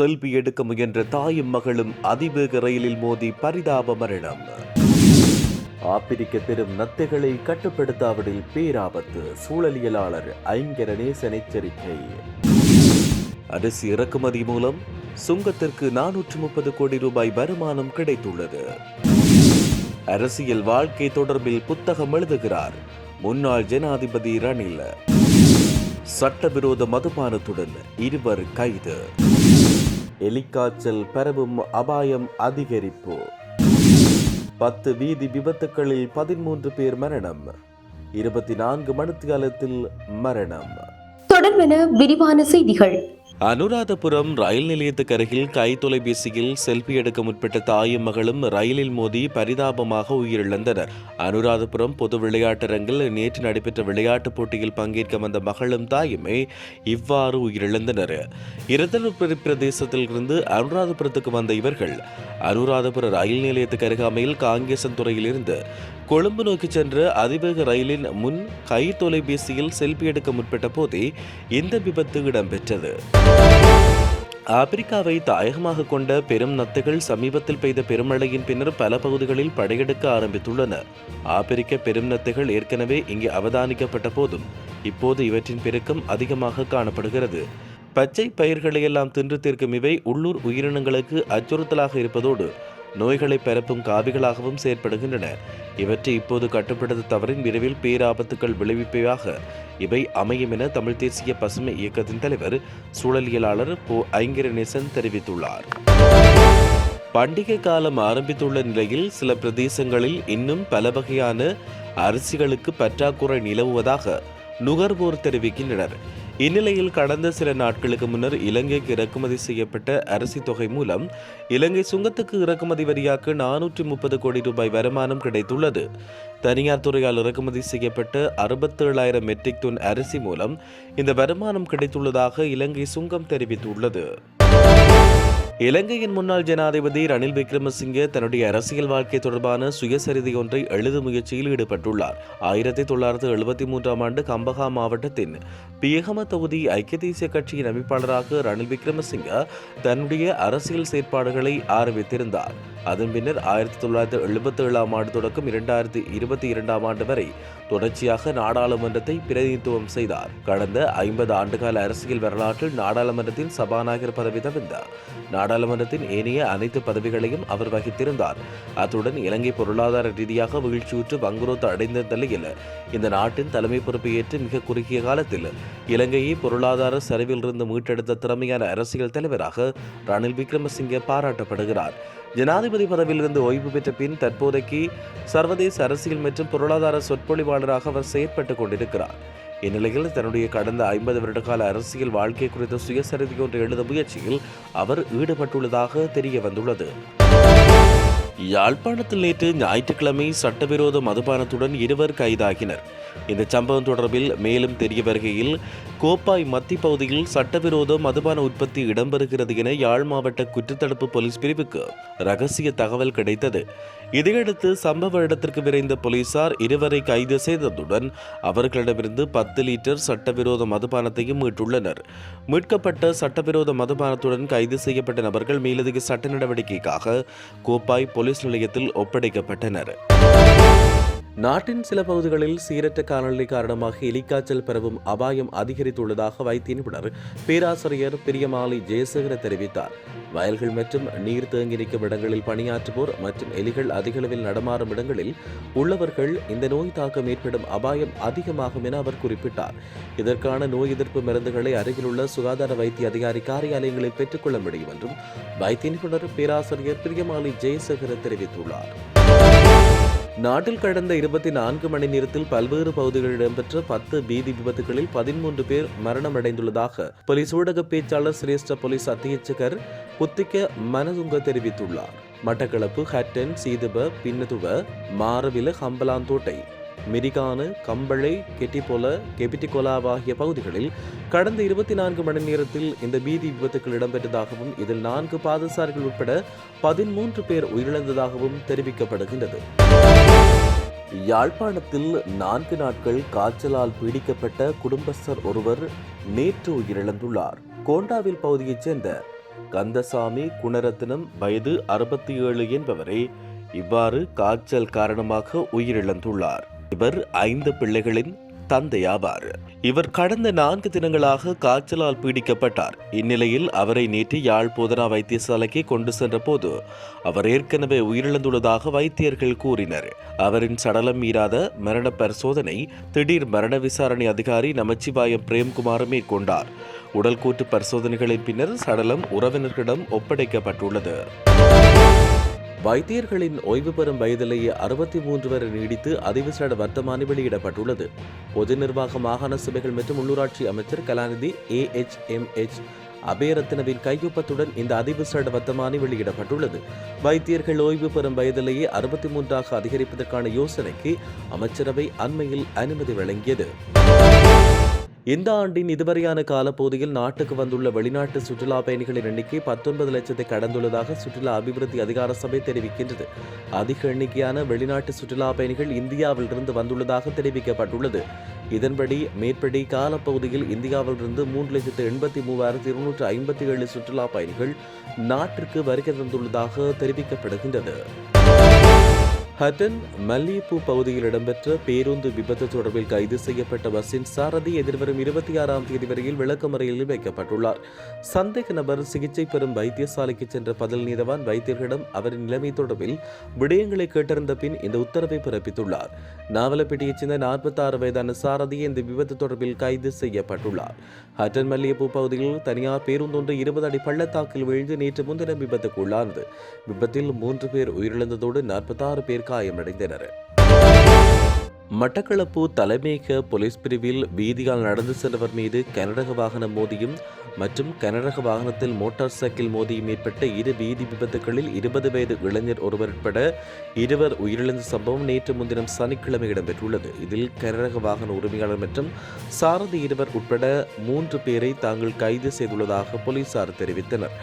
Selfie எடுக்க முயன்ற தாயும் மகளும் அதிவேக ரயிலில் மோதி பரிதாப மரணம். ஆப்பிரிக்க பெரும் நத்தைகளை கட்டுப்படுத்தாவிடில் பேராபத்து சூழலியலாளர் ஐங்கர நேசன் எச்சரிக்கை. அரிசி இறக்குமதி மூலம் சுங்கத்திற்கு நானூற்று முப்பது கோடி ரூபாய் வருமானம் கிடைத்துள்ளது. அரசியல் வாழ்க்கை தொடர்பில் புத்தகம் எழுதுகிறார் முன்னாள் ஜனாதிபதி ரணில். சட்டவிரோத மதுபானத்துடன் இருவர் கைது. எலிக்காய்ச்சல் பரவும் அபாயம் அதிகரிப்பு. பத்து வீதி விபத்துகளில் பதிமூன்று பேர் மரணம். இருபத்தி நான்கு மணித்தியாலத்தில் மரணம். தொடர்பென விரிவான செய்திகள். அனுராதபுரம் ரயில் நிலையத்துக்கு அருகில் கை தொலைபேசியில் செல்ஃபி எடுக்க முற்பட்ட தாயும் மகளும் ரயிலில் மோதி பரிதாபமாக உயிரிழந்தனர். அனுராதபுரம் பொது விளையாட்டரங்கில் நேற்று நடைபெற்ற விளையாட்டுப் போட்டியில் பங்கேற்க வந்த மகளும் தாயுமே இவ்வாறு உயிரிழந்தனர். இரத்தனபுரி பிரதேசத்தில் இருந்து அனுராதபுரத்துக்கு வந்த இவர்கள் அனுராதபுர ரயில் நிலையத்துக்கு அருகாமையில் காங்கேசன் துறையிலிருந்து கொழும்பு நோக்கி சென்ற அதிவேக ரயிலின் முன் கை தொலைபேசியில் செல்ஃபி எடுக்க முற்பட்ட போதே இந்த விபத்து இடம்பெற்றது. ஆப்பிரிக்காவை தாயகமாக கொண்ட பெரும் நத்தைகள் சமீபத்தில் பெய்த பெருமழையின் பின்னர் பல பகுதிகளில் படையெடுக்க ஆரம்பித்துள்ளன. ஆப்பிரிக்க பெரும் நத்தைகள் ஏற்கனவே இங்கே அவதானிக்கப்பட்ட போதும் இப்போது இவற்றின் பெருக்கம் அதிகமாக காணப்படுகிறது. பச்சை பயிர்களையெல்லாம் தின்று தீர்க்கும் இவை உள்ளூர் உயிரினங்களுக்கு அச்சுறுத்தலாக இருப்பதோடு நோய்களை பரப்பும் காவிகளாகவும் செயற்படுகின்றன இவற்றை இப்போது கட்டுப்படுத்த தவறின் விரைவில் பேராபத்துக்கள் விளைவிப்பவையாக இவை அமையும் என தமிழ் தேசிய பசுமை இயக்கத்தின் தலைவர் சூழலியலாளர் போ. ஐங்கரநேசன் தெரிவித்துள்ளார். பண்டிகை காலம் ஆரம்பித்துள்ள நிலையில் சில பிரதேசங்களில் இன்னும் பல வகையான அரிசிகளுக்கு பற்றாக்குறை நிலவுவதாக நுகர்வோர் தெரிவிக்கின்றனர். இந்நிலையில் கடந்த சில நாட்களுக்கு முன்னர் இலங்கைக்கு இறக்குமதி செய்யப்பட்ட அரிசி தொகை மூலம் இலங்கை சுங்கத்துக்கு இறக்குமதி வரியாக நானூற்றி முப்பது கோடி ரூபாய் வருமானம் கிடைத்துள்ளது. தனியார் துறையால் இறக்குமதி செய்யப்பட்ட அறுபத்தேழாயிரம் மெட்ரிக் டன் அரிசி மூலம் இந்த வருமானம் கிடைத்துள்ளதாக இலங்கை சுங்கம் தெரிவித்துள்ளது. இலங்கையின் முன்னாள் ஜனாதிபதி ரணில் விக்ரமசிங்கே தன்னுடைய அரசியல் வாழ்க்கை தொடர்பான சுயசரிதை ஒன்றை எழுதும் முயற்சியில் ஈடுபட்டுள்ளார். ஆயிரத்தி தொள்ளாயிரத்து எழுபத்தி மூன்றாம் ஆண்டு கம்பஹா மாவட்டத்தின் பியகம தொகுதி ஐக்கிய தேசிய கட்சியின் அமைப்பாளராக ரணில் விக்ரமசிங்க தன்னுடைய அரசியல் செயற்பாடுகளை ஆரம்பித்திருந்தார். அதன் பின்னர் ஆயிரத்தி தொள்ளாயிரத்தி எழுபத்தி ஏழாம் ஆண்டு தொடக்கம் இரண்டாயிரத்தி இருபத்தி இரண்டாம் ஆண்டு வரை தொடர்ச்சியாக நாடாளுமன்றத்தை பிரதிநிதித்துவம் செய்தார். கடந்த ஐம்பது ஆண்டுகால அரசியல் வரலாற்றில் நாடாளுமன்றத்தின் சபாநாயகர் பதவி தவிர்ந்தார் நாடாளுமன்றத்தின் ஏனைய அனைத்து பதவிகளையும் அவர் வகித்திருந்தார். அத்துடன் இலங்கை பொருளாதார ரீதியாக வீழ்ச்சியுற்று வங்குரோத்து அடைந்த நிலையில் இந்த நாட்டின் தலைமை பொறுப்பை ஏற்று மிக குறுகிய காலத்தில் இலங்கையை பொருளாதார சரிவிலிருந்து மீட்டெடுத்த திறமையான அரசியல் தலைவராக ரணில் விக்ரமசிங்கே பாராட்டப்படுகிறார். ஜனாதிபதி பதவியிலிருந்து ஓய்வு பெற்ற பின் தற்போதைக்கு சர்வதேச அரசியல் மற்றும் பொருளாதார சொற்பொழிவாளராக அவர் செயற்பட்டுக் கொண்டிருக்கிறார். இந்நிலையில் தன்னுடைய கடந்த ஐம்பது வருடகால அரசியல் வாழ்க்கை குறித்த சுயசரிதை ஒன்று எழுத முயற்சியில் அவர் ஈடுபட்டுள்ளதாக தெரிய வந்துள்ளது. யாழ்ப்பாணத்தில் நேற்று ஞாயிற்றுக்கிழமை சட்டவிரோத மதுபானத்துடன் இருவர் கைதாகினர். இந்த சம்பவம் தொடர்பில் மேலும் தெரிய வருகையில் கோப்பாய் மத்தி பகுதியில் சட்டவிரோத மதுபான உற்பத்தி இடம்பெறுகிறது என யாழ் மாவட்ட குற்றத்தடுப்பு போலீஸ் பிரிவுக்கு ரகசிய தகவல் கிடைத்தது. இதையடுத்து சம்பவ இடத்திற்கு விரைந்த போலீசார் இருவரை கைது செய்ததுடன் அவர்களிடமிருந்து பத்து லிட்டர் சட்டவிரோத மதுபானத்தையும் மீட்டுள்ளனர். மீட்கப்பட்ட சட்டவிரோத மதுபானத்துடன் கைது செய்யப்பட்ட நபர்கள் மேலதிக சட்ட நடவடிக்கைக்காக கோப்பாய் போலீஸ் நிலையத்தில் ஒப்படைக்கப்பட்டனர். நாட்டின் சில பகுதிகளில் சீரற்ற காலநிலை காரணமாக எலிக்காய்ச்சல் பரவும் அபாயம் அதிகரித்துள்ளதாக வைத்திய நிபுணர் பேராசிரியர் பிரியமாலி ஜெயசேகர தெரிவித்தார். வயல்கள் மற்றும் நீர் தேங்கி நிற்கும் இடங்களில் பணியாற்றுவோர் மற்றும் எலிகள் அதிகளவில் நடமாறும் இடங்களில் உள்ளவர்கள் இந்த நோய் தாக்கம் ஏற்படும் அபாயம் அதிகமாகும் என அவர் குறிப்பிட்டார். இதற்கான நோய் எதிர்ப்பு மருந்துகளை அருகிலுள்ள சுகாதார வைத்திய அதிகாரி காரியாலயங்களில் பெற்றுக்கொள்ள முடியும் என்றும் வைத்திய நிபுணர் பேராசிரியர் பிரியமாலி ஜெயசேகர தெரிவித்துள்ளார். நாட்டில் கடந்த இருபத்தி நான்கு மணி நேரத்தில் பல்வேறு பகுதிகளில் இடம்பெற்ற பத்து பீதி விபத்துகளில் பதிமூன்று பேர் மரணமடைந்துள்ளதாக போலீஸ் ஊடக பேச்சாளர் சிரேஷ்ட போலீஸ் அத்தியட்சகர் புத்திக்க மனதுங்க தெரிவித்துள்ளார். மட்டக்களப்பு ஹட்டன் சீதுப பின்னதுவ மாரவில ஹம்பலாந்தோட்டை மிரிகானு கம்பளை கெட்டிபொல கெபிட்டிகொலாவ் ஆகிய பகுதிகளில் கடந்த இருபத்தி நான்கு மணி நேரத்தில் இந்த பீதி விபத்துக்கள் இடம்பெற்றதாகவும் இதில் நான்கு பாதசாரிகள் உட்பட பதிமூன்று பேர் உயிரிழந்ததாகவும் தெரிவிக்கப்படுகின்றது. யாழ்ப்பாணத்தில் நான்கு நாட்கள் காய்ச்சலால் பீடிக்கப்பட்ட குடும்பஸ்தர் ஒருவர் நேற்று உயிரிழந்துள்ளார். கோண்டாவில் பகுதியைச் சேர்ந்த கந்தசாமி குணரத்னம் வயது அறுபத்தி ஏழு என்பவரே இவ்வாறு காய்ச்சல் காரணமாக உயிரிழந்துள்ளார். இவர் ஐந்து பிள்ளைகளின் தந்தையாவார். இவர் கடந்த நான்கு தினங்களாக காய்ச்சலால் பீடிக்கப்பட்டார். இந்நிலையில் அவரை நேற்று யாழ் போதனா வைத்தியசாலைக்கு கொண்டு சென்ற போது அவர் ஏற்கனவே உயிரிழந்துள்ளதாக வைத்தியர்கள் கூறினர். அவரின் சடலம் மீறாத மரண பரிசோதனை திடீர் மரண விசாரணை அதிகாரி நமச்சிவாயம் பிரேம்குமார் மேற்கொண்டார். உடல் கூட்டு பரிசோதனைகளின் பின்னர் சடலம் உறவினர்களிடம் ஒப்படைக்கப்பட்டுள்ளது. வைத்தியர்களின் ஓய்வு பெறும் வயதிலேயே அறுபத்தி மூன்று வரை நீடித்து அதிவிசேட வர்த்தமானி வெளியிடப்பட்டுள்ளது. பொது நிர்வாக மாகாண சபைகள் மற்றும் உள்ளூராட்சி அமைச்சர் கலாநிதி ஏ எச் எம் எச் அபேரத்னவின் கையொப்பத்துடன் இந்த அதிவிசேட வர்த்தமானி வெளியிடப்பட்டுள்ளது. வைத்தியர்கள் ஓய்வு பெறும் வயதிலேயே அறுபத்தி மூன்றாக அதிகரிப்பதற்கான யோசனைக்கு அமைச்சரவை அண்மையில் அனுமதி வழங்கியது. இந்த ஆண்டின் இதுவரையான காலப்பகுதியில் நாட்டுக்கு வந்துள்ள வெளிநாட்டு சுற்றுலா பயணிகளின் எண்ணிக்கை பத்தொன்பது லட்சத்தை கடந்துள்ளதாக சுற்றுலா அபிவிருத்தி அதிகார சபை தெரிவிக்கின்றது. அதிக எண்ணிக்கையான வெளிநாட்டு சுற்றுலா பயணிகள் இந்தியாவிலிருந்து வந்துள்ளதாக தெரிவிக்கப்பட்டுள்ளது. இதன்படி மேற்படி காலப்பகுதியில் இந்தியாவிலிருந்து மூன்று லட்சத்து எண்பத்தி மூவாயிரத்தி இருநூற்று ஐம்பத்தி ஏழு சுற்றுலா பயணிகள் நாட்டிற்கு வருகை தந்துள்ளதாக தெரிவிக்கப்படுகின்றது. ஹட்டன் மல்லியப்பூ பகுதியில் இடம்பெற்ற பேருந்து விபத்து தொடர்பில் கைது செய்யப்பட்ட பஸ்ஸின் சாரதி எதிர்வரும் இருபத்தி ஆறாம் தேதி வரையில் விளக்கமறையில் வைக்கப்பட்டுள்ளார். சந்தேக நபர் சிகிச்சை பெறும் வைத்தியசாலைக்கு சென்ற பதில் நீதவான் வைத்தியர்களிடம் அவரின் நிலைமை தொடர்பில் விடயங்களை கேட்டறிந்த பின் இந்த உத்தரவை பிறப்பித்துள்ளார். நாவலப்பேட்டையைச் சேர்ந்த நாற்பத்தாறு வயதான சாரதி இந்த விபத்து தொடர்பில் கைது செய்யப்பட்டுள்ளார். ஹட்டன் மல்லியப்பூ பகுதியில் தனியார் பேருந்தொன்று இருபது அடி பள்ளத்தாக்கில் விழுந்து நேற்று முன்தினம் விபத்துக்குள்ளானது. விபத்தில் மூன்று பேர் உயிரிழந்ததோடு நாற்பத்தாறு பேர் காயமடைந்தனர் மட்டக்களப்பு தலைமையக போலீஸ் பிரிவில் வீதியால் நடந்து சென்றவர் மீது கனரக வாகனம் மோதியும் மற்றும் கனரக வாகனத்தில் மோட்டார் சைக்கிள் மோதியும் ஏற்பட்ட இரு வீதி விபத்துகளில் இருபது வயது இளைஞர் ஒருவர் உட்பட இருவர் உயிரிழந்த சம்பவம் நேற்று முன்தினம் சனிக்கிழமை இடம்பெற்றுள்ளது. இதில் கனரக வாகன உரிமையாளர் மற்றும் சாரதி இருவர் உட்பட மூன்று பேரை தாங்கள் கைது செய்துள்ளதாக போலீசார் தெரிவித்தனர்.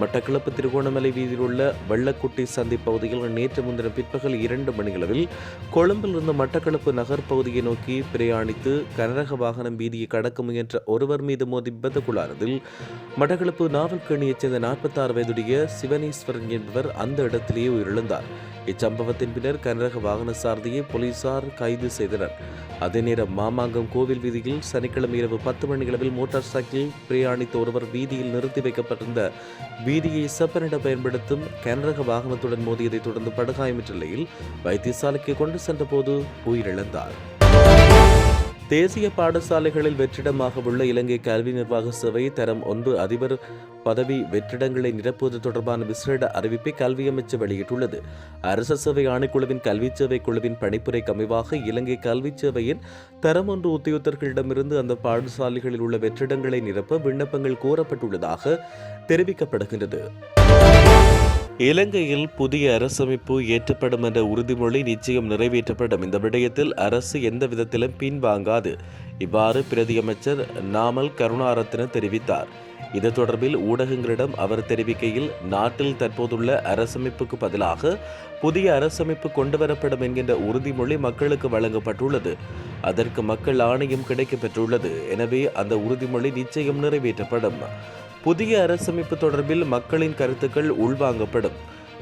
மட்டக்களப்பு திருகோணமலை வீதியில் உள்ள வெள்ளக்குட்டி சந்தி பகுதியில் நேற்று முன்தினம் பிற்பகல் இரண்டு மணியளவில் கொழும்பிலிருந்து மட்டக்களப்பு நகர் பகுதியை நோக்கி பிரயாணித்து கனரக வாகனம் வீதியை கடக்க முயன்ற ஒருவர் மீது மோதி விபத்துக்குள்ளானதில் மட்டக்களப்பு நாவல்கணியைச் சேர்ந்த நாற்பத்தாறு வயதுடைய சிவனீஸ்வரன் என்பவர் அந்த இடத்திலேயே உயிரிழந்தார். இச்சம்பவத்தின் பின்னர் கனரக வாகன சாரதியை போலீசார் கைது செய்தனர். அதே நேரம் மாமாங்கம் கோவில் வீதியில் சனிக்கிழமை இரவு பத்து மணியளவில் மோட்டார் சைக்கிள் பிரயாணித்த ஒருவர் வீதியில் நிறுத்தி வைக்கப்பட்டிருந்த வீதியை செப்பனிட பயன்படுத்தும் கனரக வாகனத்துடன் மோதியதைத் தொடர்ந்து படுகாயமற்ற நிலையில் வைத்தியசாலைக்கு கொண்டு சென்றபோது உயிரிழந்தார். தேசிய பாடசாலைகளில் வெற்றிடமாக உள்ள இலங்கை கல்வி நிர்வாக சபை தரம் ஒன்று அதிபர் பதவி வெற்றிடங்களை நிரப்புவது தொடர்பான விசேட அறிவிப்பை கல்வி அமைச்சு வெளியிட்டுள்ளது. அரச சேவை ஆணைக்குழுவின் கல்வி சேவை குழுவின் பணிப்புரை கமைவாக இலங்கை கல்வி சேவையின் தரம் ஒன்று உத்தியோகத்தர்களிடமிருந்து அந்த பாடசாலைகளில் உள்ள வெற்றிடங்களை நிரப்ப விண்ணப்பங்கள் கோரப்பட்டுள்ளதாக தெரிவிக்கப்படுகின்றது. இலங்கையில் புதிய அரசமைப்பு ஏற்றப்படும் என்ற உறுதிமொழி நிச்சயம் நிறைவேற்றப்படும். இந்த விடயத்தில் அரசு எந்த விதத்திலும் பின்வாங்காது. இவ்வாறு பிரதியமைச்சர் நாமல் கருணாரத்ன தெரிவித்தார். இது தொடர்பில் ஊடகங்களிடம் அவர் தெரிவிக்கையில் நாட்டில் தற்போதுள்ள அரசமைப்புக்கு பதிலாக புதிய அரசமைப்பு கொண்டுவரப்படும் என்கின்ற உறுதிமொழி மக்களுக்கு வழங்கப்பட்டுள்ளது. அதற்கு மக்கள் ஆணையம் கிடைக்கப்பெற்றுள்ளது. எனவே அந்த உறுதிமொழி நிச்சயம் நிறைவேற்றப்படும். புதிய அரசமைப்பு தொடர்பில் மக்களின் கருத்துக்கள் உள்வாங்கப்படும்.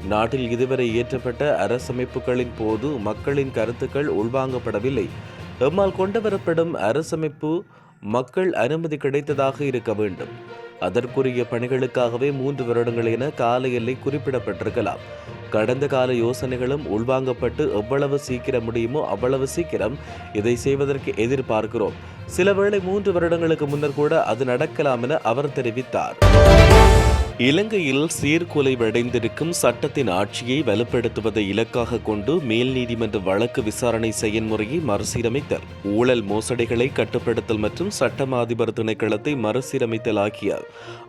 நாட்டில் இதுவரை இயற்றப்பட்ட அரசமைப்புகளின் போது மக்களின் கருத்துக்கள் உள்வாங்கப்படவில்லை. எம்மால் கொண்டுவரப்படும் அரசமைப்பு மக்கள் அனுமதி கிடைத்ததாக இருக்க வேண்டும். அதற்குரிய பணிகளுக்காகவே மூன்று வருடங்கள் என கால எல்லை குறிப்பிடப்பட்டிருக்கலாம். கடந்த கால யோசனைகளும் உள்வாங்கப்பட்டு எவ்வளவு சீக்கிரம் முடியுமோ அவ்வளவு சீக்கிரம் இதை செய்வதற்கு எதிர்பார்க்கிறோம். சில வேளை மூன்று வருடங்களுக்கு முன்னர் கூட அது நடக்கலாம் என அவர் தெரிவித்தார். இலங்கையில் சீர்குலைவடைந்திருக்கும் சட்டத்தின் ஆட்சியை வலுப்படுத்துவதை இலக்காக கொண்டு மேல் நீதிமன்ற வழக்கு விசாரணை செயல்முறையை மறுசீரமைத்தல் ஊழல் மோசடிகளை கட்டுப்படுத்தல் மற்றும் சட்டம் அதிபர் திணைக்களத்தை மறுசீரமைத்தல் ஆகிய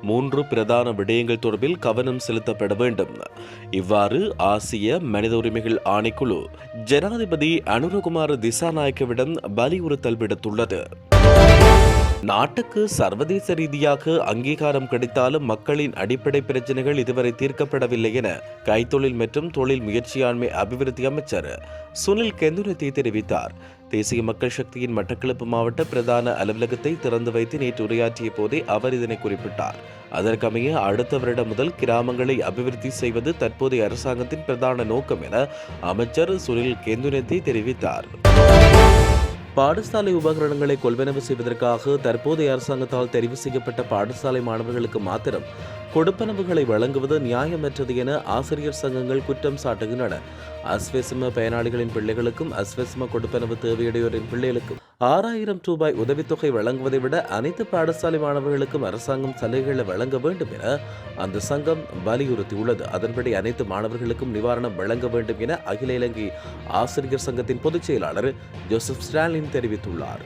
மூன்று பிரதான விடயங்கள் தொடர்பில் கவனம் செலுத்தப்பட வேண்டும். இவ்வாறு ஆசிய மனித உரிமைகள் ஆணைக்குழு ஜனாதிபதி அனுரகுமார் திசாநாயக்கவிடம் வலியுறுத்தல் விடுத்துள்ளது. நாட்டுக்கு சர்வதேச ரீதியாக அங்கீகாரம் கிடைத்தாலும் மக்களின் அடிப்படை பிரச்சனைகள் இதுவரை தீர்க்கப்படவில்லை என கைத்தொழில் மற்றும் தொழில் முயற்சியாண்மை அபிவிருத்தி அமைச்சர் சுனில் கெந்துரத்தி தெரிவித்தார். தேசிய மக்கள் சக்தியின் மட்டக்களப்பு மாவட்ட பிரதான அலுவலகத்தை திறந்து வைத்து நேற்று உரையாற்றிய போதே அவர் இதனை குறிப்பிட்டார். அதற்கமைய அடுத்த வருடம் முதல் கிராமங்களை அபிவிருத்தி செய்வது தற்போதைய அரசாங்கத்தின் பிரதான நோக்கம் என அமைச்சர் சுனில் கெந்துரத்தி தெரிவித்தார். பாடசாலை உபகரணங்களை கொள்வனவு செய்வதற்காக தற்போதைய அரசாங்கத்தால் தெரிவு செய்யப்பட்ட பாடசாலை மாணவர்களுக்கு மாத்திரம் கொடுப்பனவுகளை வழங்குவது நியாயமற்றது என ஆசிரியர் சங்கங்கள் குற்றம் சாட்டுகின்றன. அஸ்வெஸ்ம பயனாளிகளின் பிள்ளைகளுக்கும் அஸ்வெசும கொடுப்பனவு தேவையுடையோரின் பிள்ளைகளுக்கும் ஆறாயிரம் ரூபாய் உதவித்தொகை வழங்குவதை விட அனைத்து பாடசாலை மாணவர்களுக்கும் அரசாங்கம் சலுகைகளை வழங்க வேண்டும் என அந்த சங்கம் வலியுறுத்தியுள்ளது. அதன்படி அனைத்து மாணவர்களுக்கும் நிவாரணம் வழங்க வேண்டும் என அகில இலங்கை ஆசிரியர் சங்கத்தின் பொதுச் செயலாளர் ஜோசப் ஸ்டாலின் தெரிவித்துள்ளார்.